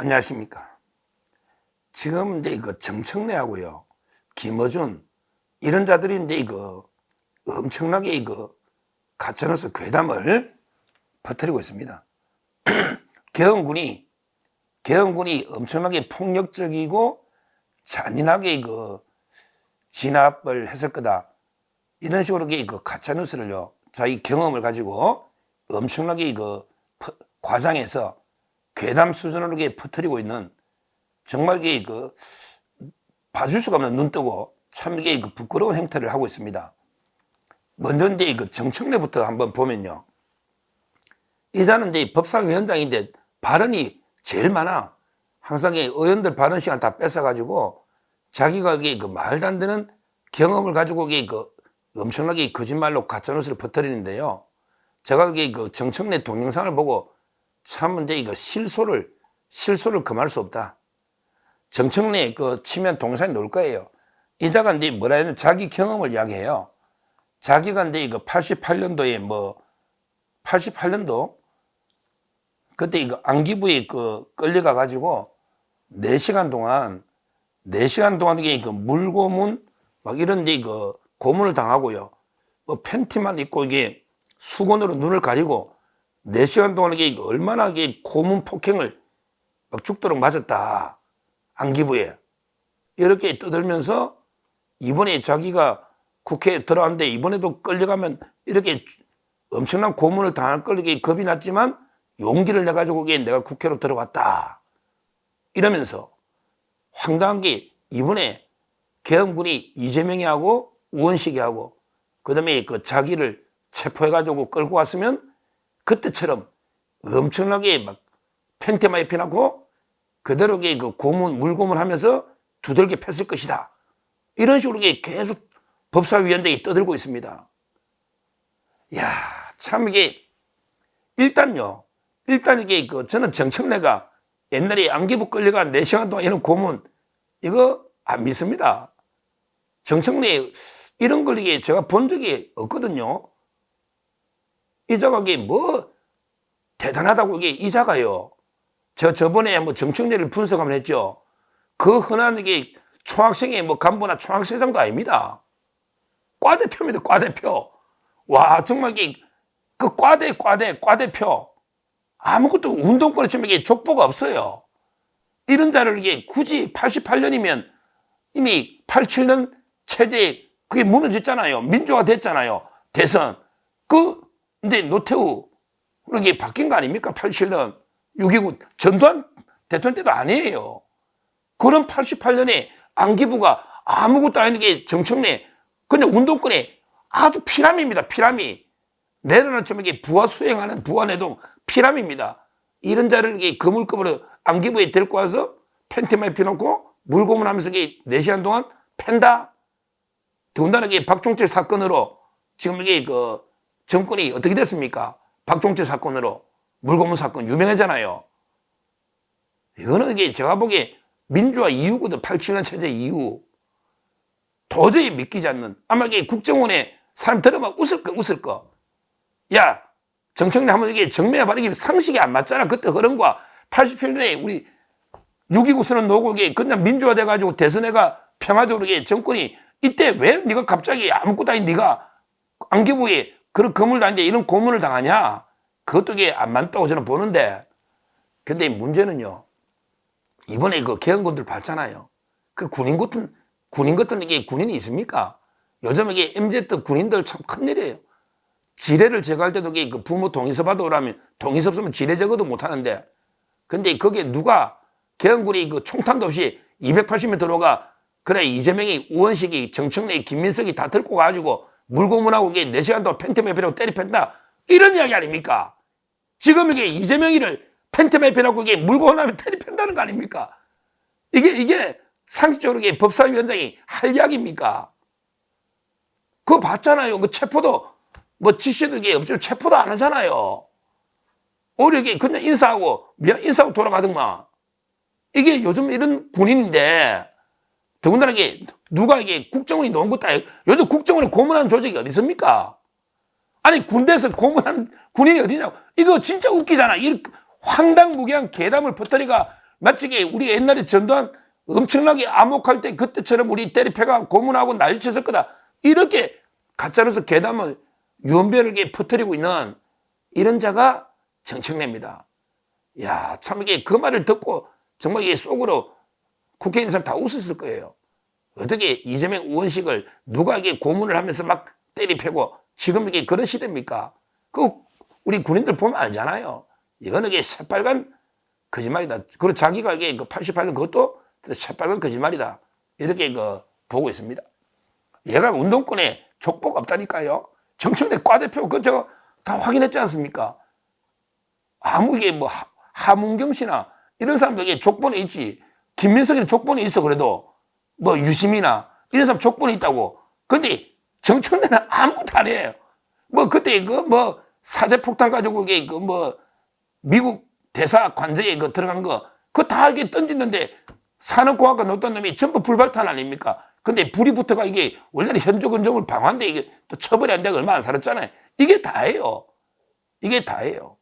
안녕하십니까. 지금 이제 이거 정청래하고요, 김어준, 이런 자들이 이제 이거 엄청나게 이거 가짜로서 괴담을 퍼뜨리고 있습니다. 개헌군이, 개헌군이 엄청나게 폭력적이고 잔인하게 이거 진압을 했을 거다. 이런 식으로 이거 가짜뉴스를요, 자기 경험을 가지고 엄청나게 이거 퍼- 과장해서 괴담 수준으로 퍼뜨리고 있는 정말 그 봐줄 수가 없는 눈 뜨고 참 이게 그 부끄러운 행태를 하고 있습니다. 먼저 이제 그 정청래부터 한번 보면요. 이자는 이제 법사위원장인데 발언이 제일 많아. 항상 이 의원들 발언 시간 다 뺏어가지고 자기가 그 말도 안 되는 경험을 가지고 그 엄청나게 거짓말로 가짜뉴스를 퍼뜨리는데요. 제가 그 정청래 동영상을 보고 참 이제 이거 실소를 실소를 금할 수 없다. 정청래 그 치면 동영상이 나올 거예요. 이 자가 이제 뭐라 해야 되나 자기 경험을 이야기해요. 자기가 이제 이거 88년도에 뭐 88년도 그때 이거 안기부에 그 끌려가 가지고 4시간 동안 4시간 동안 이게 그 물고문 막 이런 데 그 고문을 당하고요. 뭐 팬티만 입고 이게 수건으로 눈을 가리고 4시간 동안 이게 얼마나 이게 고문 폭행을 막 죽도록 맞았다. 안기부에. 이렇게 떠들면서 이번에 자기가 국회에 들어왔는데 이번에도 끌려가면 이렇게 엄청난 고문을 당할 걸 이게 겁이 났지만 용기를 내가지고 이게 내가 국회로 들어왔다. 이러면서 황당한 게 이번에 개헌군이 이재명이 하고 우원식이 하고 그다음에 그 자기를 체포해가지고 끌고 왔으면 그때처럼 엄청나게 막 팬티만 입혀놓고 그대로 이게 그 고문 물고문 하면서 두들겨 팼을 것이다. 이런 식으로 계속 법사위원장이 떠들고 있습니다. 야, 참 이게 일단요. 일단 이게 그 저는 정청래가 옛날에 안기부 끌려가 4시간 동안 이런 고문 이거 안 믿습니다. 정청래 이런 걸 이게 제가 본 적이 없거든요. 이자가 이게 뭐 대단하다고 이게 이자가요. 제가 저번에 뭐 정청래를 분석 한번 했죠. 그 흔한 이게 총학생의 뭐 간부나 총학생장도 아닙니다. 과대표입니다. 과대표. 와 정말 이게 그 과대 과대 과대표 아무것도 운동권에 지금 이게 족보가 없어요. 이런 자를 이게 굳이 88년이면 이미 87년 체제 그게 무너졌잖아요. 민주화 됐잖아요. 대선. 그, 근데 노태우, 이게 바뀐 거 아닙니까? 87년. 6.29 전두환 대통령 때도 아니에요. 그런 88년에 안기부가 아무것도 아닌 게 정청래, 그냥 운동권에 아주 피라미입니다. 피라미. 내려놓은 좀 이게 부하 수행하는 부하내동 피라미입니다. 이런 자를 이게 그물급으로 안기부에 데리고 와서 팬티만 입혀놓고 물고문 하면서 이게 4시간 동안 팬다. 더군다나 이게 박종철 사건으로 지금 이게 그 정권이 어떻게 됐습니까? 박종철 사건으로 물고문 사건 유명하잖아요. 이거는 이게 제가 보기에 민주화 이후거든. 87년 체제 이후. 도저히 믿기지 않는. 아마 이게 국정원에 사람 들으면 웃을 거, 웃을 거. 야, 정청래 하면 이게 정면에 바르기 상식이 안 맞잖아. 그때 거야. 87년에 우리 6.29 선언 놓고 이게 그냥 민주화 돼가지고 대선회가 평화적으로 정권이 이때 왜 네가 갑자기 아무것도 아닌 네가 안기부에 그런 거물도 아닌데 이런 고문을 당하냐? 그것도 이게 안 맞다고 저는 보는데 근데 문제는요. 이번에 그 개헌군들 봤잖아요. 그 군인 같은 군인 같은 이게 군인이 있습니까? 요즘 이게 MZ 군인들 참 큰일이에요. 지뢰를 제거할 때도 이게 그 부모 동의서 받아오라면 동의서 없으면 지뢰 제거도 못 하는데 근데 거기에 누가 개헌군이 그 총탄도 없이 280m 들어가 그래 이재명이 우원식이 정청래 김민석이 다 들고 가가지고 물고문하고 이게 4시간 동안 팬티맨 피라고 때리 팬다 이런 이야기 아닙니까? 지금 이게 이재명이를 팬티맨 피라고 이게 물고문하면 때리 팬다는 거 아닙니까? 이게 이게 상식적으로 이게 법사위원장이 할 이야기입니까? 그거 봤잖아요. 그 체포도 뭐 지시도 이게 없지만 체포도 안 하잖아요. 오히려 이게 그냥 인사하고 인사하고 돌아가든가. 이게 요즘 이런 군인인데 더군다나 이게 누가 이게 국정원이 놓은 것도 아니고 요즘 국정원이 고문하는 조직이 어디 있습니까? 아니 군대에서 고문하는 군인이 어디냐고 이거 진짜 웃기잖아. 이 황당무계한 괴담을 퍼뜨리가 마치 우리 옛날에 전두환 엄청나게 암혹할 때 그때처럼 우리 때리패가 고문하고 난리쳤을 거다. 이렇게 가짜로서 괴담을 유언별에게 퍼뜨리고 있는 이런 자가 정청래입니다. 야, 참 이게 그 말을 듣고 정말 이게 속으로 국회의원 사람 다 웃었을 거예요. 어떻게 이재명 의원식을 누가 이게 고문을 하면서 막 때리패고 지금 이게 그런 시대입니까? 그 우리 군인들 보면 알잖아요. 이거는 이게 새빨간 거짓말이다. 그리고 자기가 이게 그 88년 그것도 새빨간 거짓말이다. 이렇게 그 보고 있습니다. 얘가 운동권에 족보가 없다니까요. 정청래 과대표 그 제가 다 확인했지 않습니까? 아무 이게 뭐 하- 하문경 씨나 이런 사람들에게 족보는 있지. 김민석이는 족보는 있어 그래도 뭐 유심이나 이런 사람 족보는 있다고. 근데 정청래는 아무것도 안 해요. 뭐 그때 그 뭐 사제 폭탄 가지고 이게 그 뭐 미국 대사 관저에 그 들어간 거 그거 다 이게 던졌는데 산업공학과 놓던 놈이 전부 불발탄 아닙니까? 근데 불이 붙어가 이게 원래는 현조 근정을 방한데 이게 또 처벌이 안 되고 얼마 안 살았잖아요. 이게 다예요. 이게 다예요.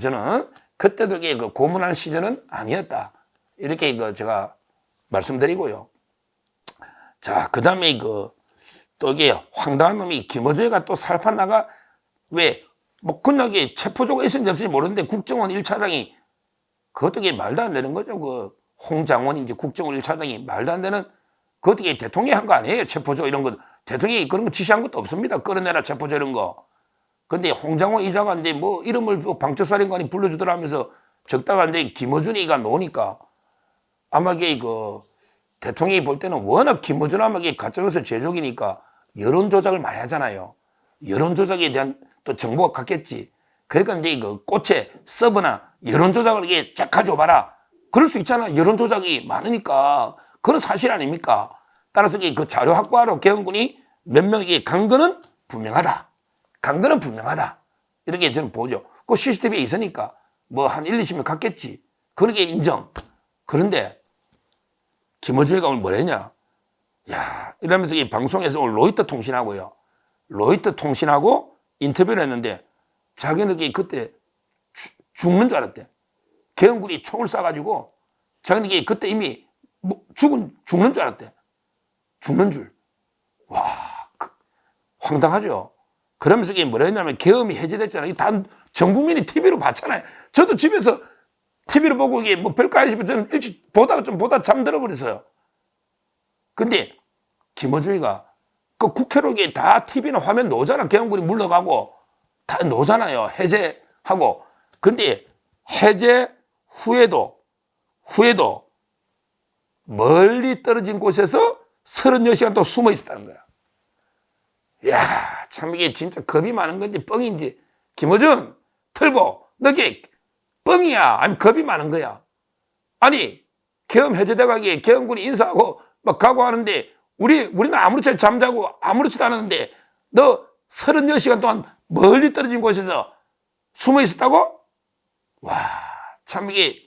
저는 그때도 이게 그 고문할 시절은 아니었다. 이렇게 그 제가 말씀드리고요. 자, 그 다음에 그, 또 이게 황당한 놈이 김어준이가 또 살판나가 왜, 뭐, 끝나게 체포조가 있었는지 없는지 모르는데 국정원 1차장이 그것도 이게 말도 안 되는 거죠. 그 홍장원인지 국정원 1차장이 말도 안 되는 그 어떻게 대통령이 한 거 아니에요. 체포조 이런 거. 대통령이 그런 거 지시한 것도 없습니다. 끌어내라 체포조 이런 거. 근데 홍장원 이사가 이제 뭐 이름을 뭐 방첩사령관이 불러주더라 하면서 이제 김어준이가 노니까 아마 이게 그 대통령이 볼 때는 워낙 아마 이게 가짜뉴스 제조기니까 여론 조작을 많이 하잖아요. 여론 조작에 대한 또 정보가 갔겠지. 그러니까 이제 그 꽃에 서브나 여론 조작을 이게 쫙 가져봐라. 그럴 수 있잖아. 여론 조작이 많으니까 그건 사실 아닙니까? 따라서 그 자료 확보하러 개헌군이 몇 명에게 간 거는 분명하다. 간 거는 분명하다. 이렇게 저는 보죠. 그 CCTV에 있으니까 뭐 한 1, 20명 갔겠지. 그러게 인정. 그런데 김어준이가 오늘 뭐랬냐? 야, 이러면서 이 방송에서 오늘 로이터 통신하고요. 로이터 통신하고 인터뷰를 했는데 이게 그때 죽- 죽는 줄 알았대. 개헌군이 총을 쏴가지고 이게 그때 이미 뭐 죽은, 죽는 줄 알았대. 죽는 줄. 와, 그- 황당하죠. 그러면서 이게 뭐라 했냐면 계엄이 해제됐잖아요. 다전 국민이 TV로 봤잖아요. 저도 집에서 TV를 보고 이게 뭐 별거 저는 일찍 보다가 좀 보다 잠들어 버렸어요. 근데 김어준이가 그 국회로 이게 다 TV나 화면 놓잖아. 개헌군이 물러가고 다 놓잖아요. 해제하고. 근데 해제 후에도 후에도 멀리 떨어진 곳에서 36시간 또 숨어 있었다는 거야. 야, 참 이게 진짜 겁이 많은 건지 뻥인지. 김어준, 털보, 너게 뻥이야. 아니, 겁이 많은 거야. 아니, 계엄 해제대가 이게 계엄군이 인사하고 막 가고 하는데 우리, 우리는 아무렇지 않게 잠자고 아무렇지도 않았는데 너 36시간 동안 멀리 떨어진 곳에서 숨어 있었다고? 와, 참 이게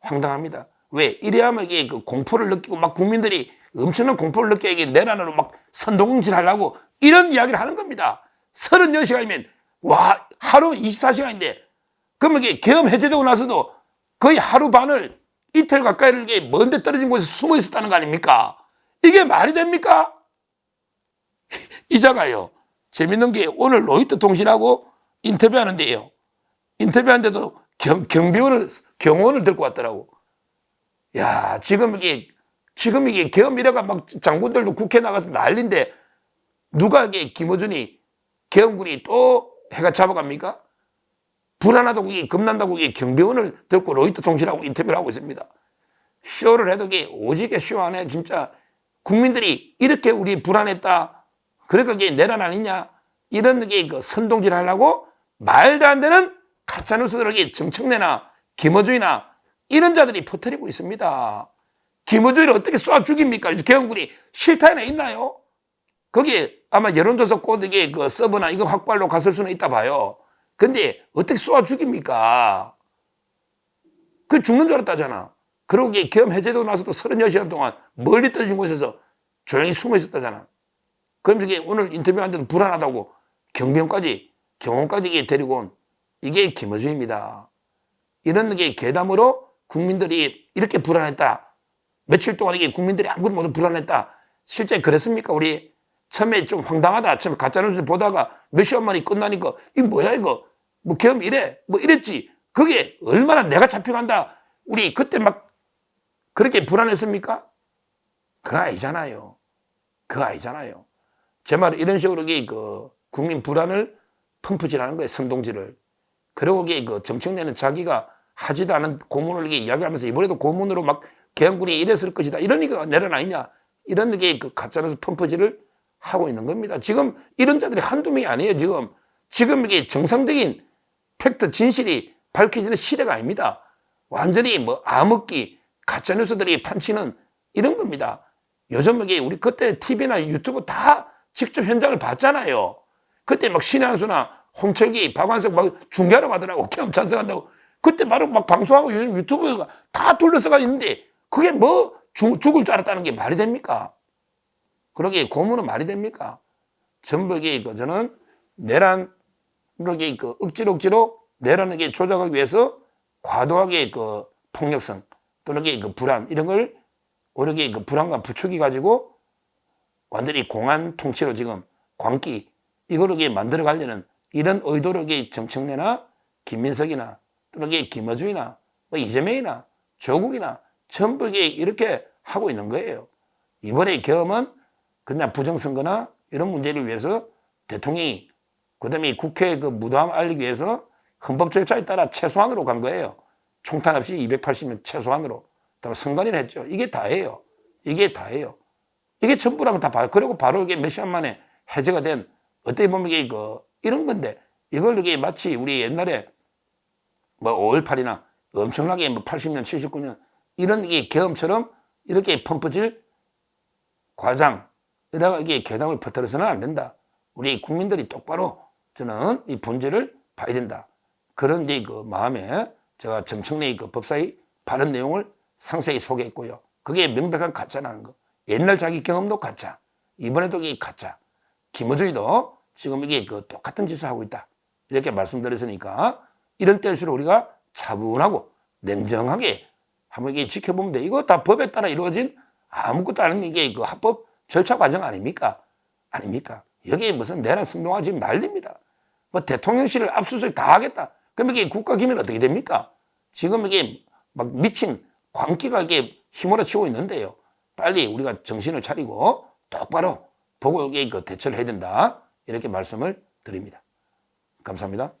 황당합니다. 왜? 이래야만 이게 그 공포를 느끼고 막 국민들이 엄청난 공포를 느끼게 이게 내란으로 막 선동질 하려고 이런 이야기를 하는 겁니다. 36시간이면 와, 하루 24시간인데 그러면 이게 계엄 해제되고 나서도 거의 하루 반을 이틀 가까이를 이게 먼데 떨어진 곳에 숨어 있었다는 거 아닙니까? 이게 말이 됩니까? 이자가요. 재밌는 게 오늘 로이터 통신하고 인터뷰하는데요. 인터뷰하는데도 경, 경비원을, 경호원을 들고 왔더라고. 야, 지금 이게, 지금 이게 계엄이래가 막 장군들도 국회 나가서 난린데 누가 이게 김어준이 계엄군이 또 해가 잡아갑니까? 불안하다고 이게 겁난다고 이게 경비원을 들고 로이터 통신하고 인터뷰를 하고 있습니다. 쇼를 해도 이게 오지게 쇼 안에 진짜 국민들이 이렇게 우리 불안했다. 그러니까 이게 내란 아니냐. 이런 게그 선동질 하려고 말도 안 되는 가짜뉴스들에게 정청래나 김어준이나 이런 자들이 퍼뜨리고 있습니다. 김어준이를 어떻게 쏴 죽입니까? 개헌군이 실타에나 있나요? 거기에 아마 여론조사 꼬드게 그 서버나 이거 확발로 갔을 수는 있다 봐요. 근데 어떻게 쏘아 죽입니까? 그 죽는 줄 알았다잖아. 이게 계엄 해제되고 나서도 36시간 동안 멀리 떨어진 곳에서 조용히 숨어 있었다잖아. 그러면서 이게 오늘 인터뷰하는데도 불안하다고 경비원까지, 경호원까지 이게 데리고 온 이게 김어준입니다. 이런 게 괴담으로 국민들이 이렇게 불안했다. 며칠 동안 이게 국민들이 아무것도 모두 불안했다. 실제 그랬습니까? 우리 처음에 좀 황당하다. 처음에 가짜뉴스 보다가 몇 시간 만에 끝나니까 이 뭐야 이거? 뭐겸 이래? 뭐 이랬지. 그게 얼마나 내가 잡혀간다. 우리 그때 막 그렇게 불안했습니까? 그거 아니잖아요. 그거 아니잖아요. 제 말은 이런 식으로 그 국민 불안을 펌프질하는 거예요. 선동질을. 이게 그 정청래는 자기가 하지도 않은 고문을 이야기하면서 이번에도 고문으로 막 개헌군이 이랬을 것이다. 이러니까 아니냐. 이런 게 그 가짜로서 펌프질을 하고 있는 겁니다. 지금 이런 자들이 한두 명이 아니에요. 지금 지금 이게 정상적인 팩트 진실이 밝혀지는 시대가 아닙니다. 완전히 뭐 암흑기 가짜 뉴스들이 판치는 이런 겁니다. 요즘 이게 우리 그때 TV나 유튜브 다 직접 현장을 봤잖아요. 그때 막 신한수나 홍철기, 박완석 막 중계하러 가더라고. 겸 찬성한다고. 그때 바로 막 방송하고 요즘 유튜브가 다 둘러서가 있는데 그게 뭐 죽, 죽을 줄 알았다는 게 말이 됩니까? 그러게 고문은 말이 됩니까? 전부 이게 그 저는 내란 이렇게 그 억지로 억지로 내란을 게 조작하기 위해서 과도하게 그 폭력성 또는 이게 그 불안 이런 걸 오히려 그 불안감 부추기 가지고 완전히 공안 통치로 지금 광기 이거를 만들어 가려는 이런 의도로 정청래나 김민석이나 또는 이게 김어준이나 뭐 이재명이나 조국이나 전부 이렇게 하고 있는 거예요. 이번에 계엄은 그냥 부정선거나 이런 문제를 위해서 대통령이 그 다음에 국회 그 무도함 알리기 위해서 헌법 절차에 따라 최소한으로 간 거예요. 총탄 없이 280명 최소한으로. 그다음에 선관위를 했죠. 이게 다예요. 이게 다예요. 이게 전부라면 다 봐요. 그리고 바로 이게 몇 시간 만에 해제가 된 어떻게 보면 이게 그 이런 건데 이걸 이게 마치 우리 옛날에 뭐 5.18이나 엄청나게 뭐 80년, 79년 이런 이게 계엄처럼 이렇게 펌프질 과장 이러다가 이게 괴담을 퍼뜨려서는 안 된다. 우리 국민들이 똑바로 저는 이 본질을 봐야 된다. 그런 이제 그 마음에 제가 정청래 그 법사위 발언 내용을 상세히 소개했고요. 그게 명백한 가짜라는 거. 옛날 자기 경험도 가짜. 이번에도 이게 가짜. 김어준이도 지금 이게 그 똑같은 짓을 하고 있다. 이렇게 말씀드렸으니까 이런 때일수록 우리가 차분하고 냉정하게 한번 이게 지켜보면 돼. 이거 다 법에 따라 이루어진 아무것도 아닌 이게 그 합법 절차 과정 아닙니까? 아닙니까? 여기 무슨 내란 선동화 지금 난립니다. 뭐 대통령실을 압수수색 다 하겠다. 그럼 이게 국가 기밀 어떻게 됩니까? 지금 이게 막 미친 광기가 이게 휘몰아치고 있는데요. 빨리 우리가 정신을 차리고 똑바로 보고 여기 그 대처를 해야 된다. 이렇게 말씀을 드립니다. 감사합니다.